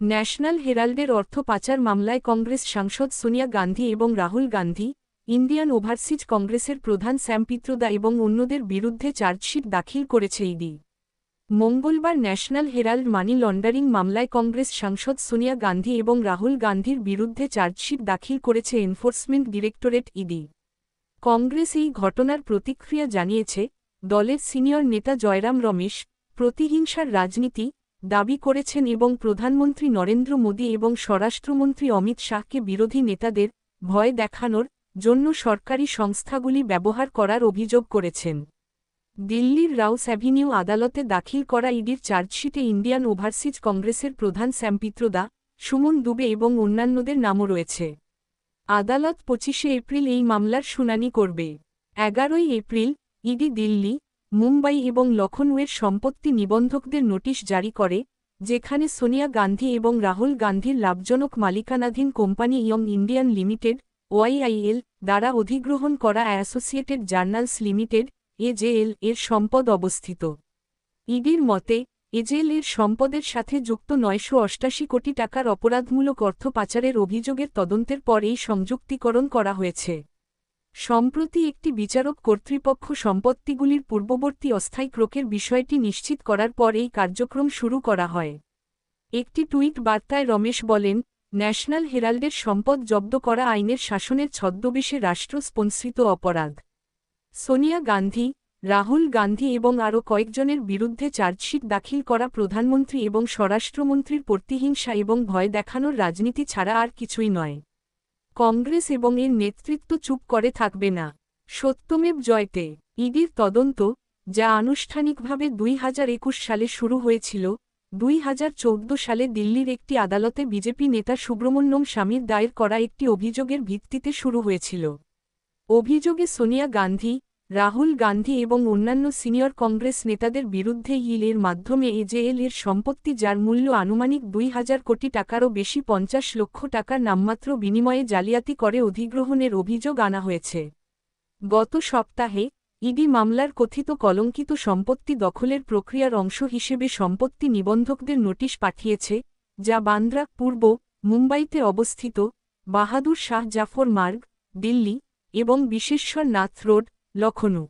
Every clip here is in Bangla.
ন্যাশনাল হেরাল্ডের অর্থ পাচার মামলায় কংগ্রেস সাংসদ সোনিয়া গান্ধী এবং রাহুল গান্ধী, ইন্ডিয়ান ওভারসিজ কংগ্রেসের প্রধান স্যাম পিত্রোদা এবং অন্যদের বিরুদ্ধে চার্জশিট দাখিল করেছে ইডি। মঙ্গলবার ন্যাশনাল হেরাল্ড মানি লন্ডারিং মামলায় কংগ্রেস সাংসদ সোনিয়া গান্ধী এবং রাহুল গান্ধীর বিরুদ্ধে চার্জশিট দাখিল করেছে এনফোর্সমেন্ট ডিরেক্টরেট ইডি। কংগ্রেস এই ঘটনার প্রতিক্রিয়া জানিয়েছে, দলের সিনিয়র নেতা জয়রাম রমেশ, প্রতিহিংসার রাজনীতি দাবি করেছেন এবং প্রধানমন্ত্রী নরেন্দ্র মোদী এবং স্বরাষ্ট্রমন্ত্রী অমিত শাহকে বিরোধী নেতাদের ভয় দেখানোর জন্য সরকারি সংস্থাগুলি ব্যবহার করার অভিযোগ করেছেন। দিল্লির রাউস অ্যাভিনিউ আদালতে দাখিল করা ইডির চার্জশিটে ইন্ডিয়ান ওভারসিজ কংগ্রেসের প্রধান শ্যামপিত্রদা সুমন দুবে এবং অন্যান্যদের নামও রয়েছে। আদালত পঁচিশে এপ্রিল এই মামলার শুনানি করবে। এগারোই এপ্রিল, ইডি দিল্লি মুম্বাই এবং লখনউয়ের সম্পত্তি নিবন্ধকদের নোটিশ জারি করে, যেখানে সোনিয়া গান্ধী এবং রাহুল গান্ধীর লাভজনক মালিকানাধীন company young Indian limited, YIL, দ্বারা অধিগ্রহণ করা অ্যাসোসিয়েটেড জার্নালস লিমিটেড, এজেএল, এর সম্পদ অবস্থিত। ইডির মতে, এজেএল এর সম্পদের সাথে যুক্ত নয়শো অষ্টাশি কোটি টাকার অপরাধমূলক অর্থ পাচারের অভিযোগের তদন্তের পর এই সংযুক্তিকরণ করা হয়েছে। সম্প্রতি একটি বিচারক কর্তৃপক্ষ সম্পত্তিগুলির পূর্ববর্তী অস্থায়ী ক্রোকের বিষয়টি নিশ্চিত করার পর এই কার্যক্রম শুরু করা হয়। একটি টুইট বার্তায় রমেশ বলেন, ন্যাশনাল হেরাল্ডের সম্পদ জব্দ করা আইনের শাসনের ছদ্মবেশে রাষ্ট্র স্পন্সিত অপরাধ। সোনিয়া গান্ধী, রাহুল গান্ধী এবং আরও কয়েকজনের বিরুদ্ধে চার্জশিট দাখিল করা প্রধানমন্ত্রী এবং স্বরাষ্ট্রমন্ত্রীর প্রতিহিংসা এবং ভয় দেখানোর রাজনীতি ছাড়া আর কিছুই নয়। কংগ্রেস এবং এর নেতৃত্ব চুপ করে থাকবে না। সত্যমেব জয়তে, ইডির তদন্ত, যা আনুষ্ঠানিকভাবে দুই হাজার একুশ সালে শুরু হয়েছিল, দুই হাজার চৌদ্দ সালে দিল্লির একটি আদালতে বিজেপি নেতা সুব্রমণ্যম স্বামীর দায়ের করা একটি অভিযোগের ভিত্তিতে শুরু হয়েছিল। অভিযোগে সোনিয়া গান্ধী রাহুল গান্ধী এবং অন্যান্য সিনিয়র কংগ্রেস নেতাদের বিরুদ্ধে ইলের মাধ্যমে এজেএল এর সম্পত্তি যার মূল্য আনুমানিক দুই হাজার কোটি টাকারও বেশি পঞ্চাশ লক্ষ টাকার নামমাত্র বিনিময়ে জালিয়াতি করে অধিগ্রহণের অভিযোগ আনা হয়েছে। গত সপ্তাহে ইডি মামলার কথিত কলঙ্কিত সম্পত্তি দখলের প্রক্রিয়ার অংশ হিসেবে সম্পত্তি নিবন্ধকদের নোটিশ পাঠিয়েছে, যা বান্দ্রা, পূর্ব মুম্বাইতে অবস্থিত বাহাদুর শাহ জাফর মার্গ, দিল্লি এবং বিশেশ্বর নাথ রোড লখনউ।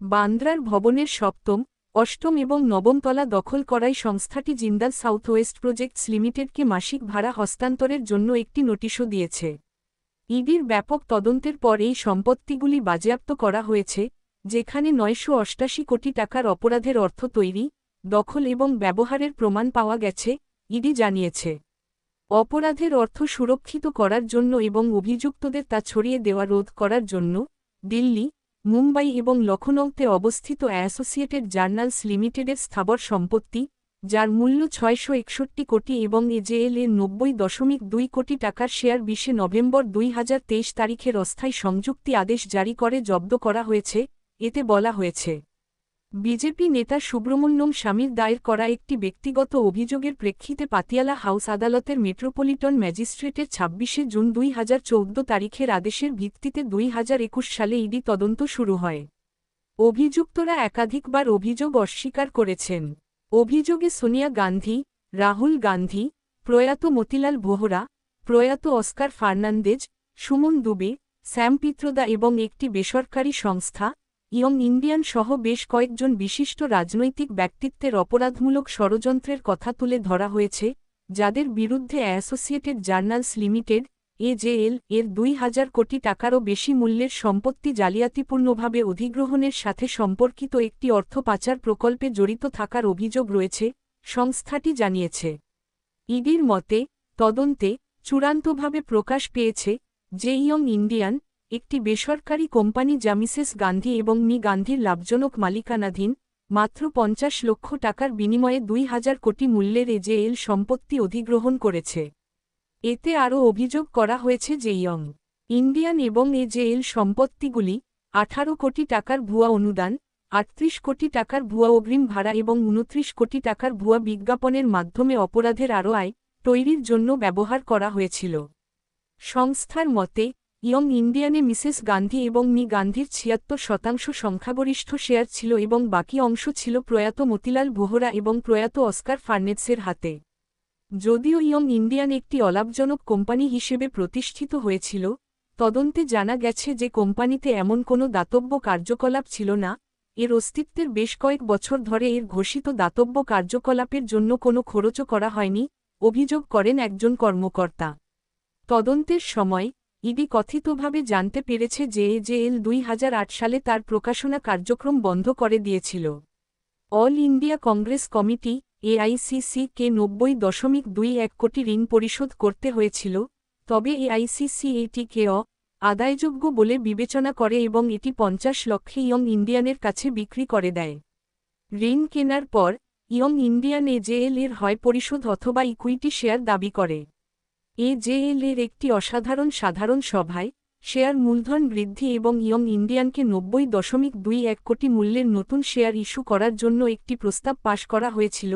বান্দ্রার ভবনের সপ্তম, অষ্টম এবং নবমতলা দখল করাই সংস্থাটি জিন্দাল সাউথ ওয়েস্ট প্রজেক্টস লিমিটেডকে মাসিক ভাড়া হস্তান্তরের জন্য একটি নোটিশও দিয়েছে। ইডির ব্যাপক তদন্তের পর এই সম্পত্তিগুলি বাজেয়াপ্ত করা হয়েছে, যেখানে নয়শো কোটি টাকার অপরাধের অর্থ তৈরি, দখল এবং ব্যবহারের প্রমাণ পাওয়া গেছে, ইডি জানিয়েছে। অপরাধের অর্থ সুরক্ষিত করার জন্য এবং অভিযুক্তদের তা ছড়িয়ে দেওয়া রোধ করার জন্য দিল্লি মুম্বাই এবং লখনৌতে অবস্থিত অ্যাসোসিয়েটেড জার্নালস লিমিটেডের স্থাবর সম্পত্তি, যার মূল্য ছয়শো একষট্টি কোটি এবং এজেএল এর নব্বই দশমিক দুই কোটি টাকার শেয়ার বিশে নভেম্বর দুই হাজার তেইশ তারিখের অস্থায়ী সংযুক্তি আদেশ জারি করে জব্দ করা হয়েছে, এতে বলা হয়েছে। বিজেপি নেতা সুব্রমণ্যম স্বামীর দায়ের করা একটি ব্যক্তিগত অভিযোগের প্রেক্ষিতে পাতিয়ালা হাউস আদালতের মেট্রোপলিটন ম্যাজিস্ট্রেটের ছাব্বিশে জুন দুই হাজার চৌদ্দ তারিখের আদেশের ভিত্তিতে দুই হাজার একুশ সালে ইডি তদন্ত শুরু হয়। অভিযুক্তরা একাধিকবার অভিযোগ অস্বীকার করেছেন। অভিযোগে সোনিয়া গান্ধী, রাহুল গান্ধী, প্রয়াত মতিলাল ভোহরা, প্রয়াত অস্কার ফার্নান্দেজ, সুমন দুবে স্যাম পিত্রদা এবং একটি বেসরকারি সংস্থা ইয়ং ইন্ডিয়ান সহ বেশ কয়েকজন বিশিষ্ট রাজনৈতিক ব্যক্তিত্বের অপরাধমূলক ষড়যন্ত্রের কথা তুলে ধরা হয়েছে, যাদের বিরুদ্ধে অ্যাসোসিয়েটেড জার্নালস লিমিটেড এজেএল এর দুই হাজার কোটি টাকারও বেশি মূল্যের সম্পত্তি জালিয়াতিপূর্ণভাবে অধিগ্রহণের সাথে সম্পর্কিত একটি অর্থ পাচার প্রকল্পে জড়িত থাকার অভিযোগ রয়েছে, সংস্থাটি জানিয়েছে। ইডির মতে, তদন্তে চূড়ান্তভাবে প্রকাশ পেয়েছে যে ইয়ং ইন্ডিয়ান একটি বেসরকারি কোম্পানি যা মিসেস গান্ধী এবং মি গান্ধীর লাভজনক মালিকানাধীন, মাত্র পঞ্চাশ লক্ষ টাকার বিনিময়ে দুই হাজার কোটি মূল্যের এজেএল সম্পত্তি অধিগ্রহণ করেছে। এতে আরও অভিযোগ করা হয়েছে যে ইয়ং, ইন্ডিয়ান এবং এজেএল সম্পত্তিগুলি আঠারো কোটি টাকার ভুয়া অনুদান, আটত্রিশ কোটি টাকার ভুয়া অগ্রিম ভাড়া এবং উনত্রিশ কোটি টাকার ভুয়া বিজ্ঞাপনের মাধ্যমে অপরাধের আরও আয় তৈরির জন্য ব্যবহার করা হয়েছিল। সংস্থার মতে ইয়ং ইন্ডিয়ানে মিসেস গান্ধী এবং মি গান্ধীর ছিয়াত্তর শতাংশ সংখ্যাগরিষ্ঠ শেয়ার ছিল এবং বাকি অংশ ছিল প্রয়াত মতিলাল বোহরা এবং প্রয়াত অস্কার ফার্নেটসের হাতে। যদিও ইয়ং ইন্ডিয়ান একটি অলাভজনক কোম্পানি হিসেবে প্রতিষ্ঠিত হয়েছিল, তদন্তে জানা গেছে যে কোম্পানিতে এমন কোনো দাতব্য কার্যকলাপ ছিল না, এর অস্তিত্বের বেশ কয়েক বছর ধরে এর ঘোষিত দাতব্য কার্যকলাপের জন্য কোনো খরচও করা হয়নি, অভিযোগ করেন একজন কর্মকর্তা। তদন্তের সময় ইডি কথিতভাবে জানতে পেরেছে যে জেএল দুই সালে তার প্রকাশনা কার্যক্রম বন্ধ করে দিয়েছিল। All India Congress committee AICC কে নব্বই দশমিক দুই এক কোটি ঋণ পরিশোধ করতে হয়েছিল, তবে এআইসিসি এটিকে অ আদায়যোগ্য বলে বিবেচনা করে এবং এটি পঞ্চাশ লক্ষে ইয়ং ইন্ডিয়ানের কাছে বিক্রি করে দেয়। ঋণ কেনার পর, ইয়ং ইন্ডিয়ান এজেএল এর হয় পরিশোধ অথবা ইকুইটি শেয়ার দাবি করে। এজেএল এর একটি অসাধারণ সাধারণ সভায় শেয়ার মূলধন বৃদ্ধি এবং ইয়ং ইন্ডিয়ানকে নব্বই দশমিক দুই এক কোটি মূল্যের নতুন শেয়ার ইস্যু করার জন্য একটি প্রস্তাব পাশ করা হয়েছিল,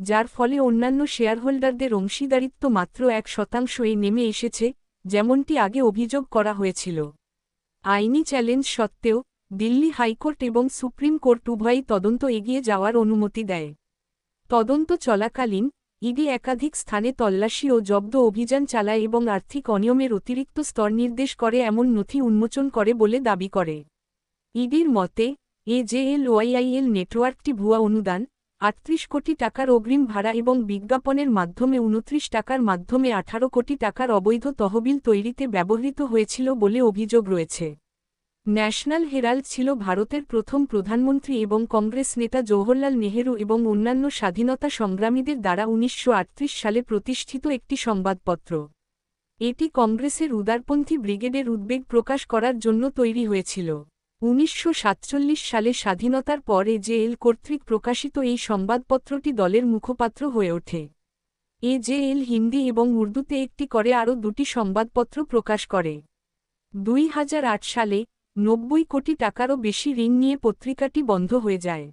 যার ফলে অন্যান্য শেয়ারহোল্ডারদের অংশীদারিত্ব মাত্র এক শতাংশই নেমে এসেছে, যেমনটি আগে অভিযোগ করা হয়েছিল। আইনি চ্যালেঞ্জ সত্ত্বেও, দিল্লি হাইকোর্ট এবং সুপ্রিম কোর্ট উভয়ই তদন্ত এগিয়ে যাওয়ার অনুমতি দেয়। তদন্ত চলাকালীন ইডি একাধিক স্থানে তল্লাশি ও জব্দ অভিযান চালায় এবং আর্থিক অনিয়মের অতিরিক্ত স্তর নির্দেশ করে এমন নথি উন্মোচন করে বলে দাবি করে। ইডির মতে এজেএল ওয়াইআইএল নেটওয়ার্কটি ভুয়া অনুদান, আটত্রিশ কোটি টাকার অগ্রিম ভাড়া এবং বিজ্ঞাপনের মাধ্যমে উনত্রিশ টাকার মাধ্যমে আঠারো কোটি টাকার অবৈধ তহবিল তৈরিতে ব্যবহৃত হয়েছিল বলে অভিযোগ রয়েছে। ন্যাশনাল হেরাল্ড ছিল ভারতের প্রথম প্রধানমন্ত্রী এবং কংগ্রেস নেতা জওহরলাল নেহেরু এবং অন্যান্য স্বাধীনতা সংগ্রামীদের দ্বারা উনিশশো আটত্রিশ সালে প্রতিষ্ঠিত একটি সংবাদপত্র। এটি কংগ্রেসের উদারপন্থী ব্রিগেডের উদ্বেগ প্রকাশ করার জন্য তৈরি হয়েছিল। উনিশশো সাতচল্লিশ সালে স্বাধীনতার পরে জেএল কর্তৃক প্রকাশিত এই সংবাদপত্রটি দলের মুখপাত্র হয়ে ওঠে। এ জেএল হিন্দি এবং উর্দুতে একটি করে আরও দুটি সংবাদপত্র প্রকাশ করে। দুই হাজার আট সালে নব্বই কোটি টাকারও বেশি ঋণ নিয়ে পত্রিকাটি বন্ধ হয়ে যায়।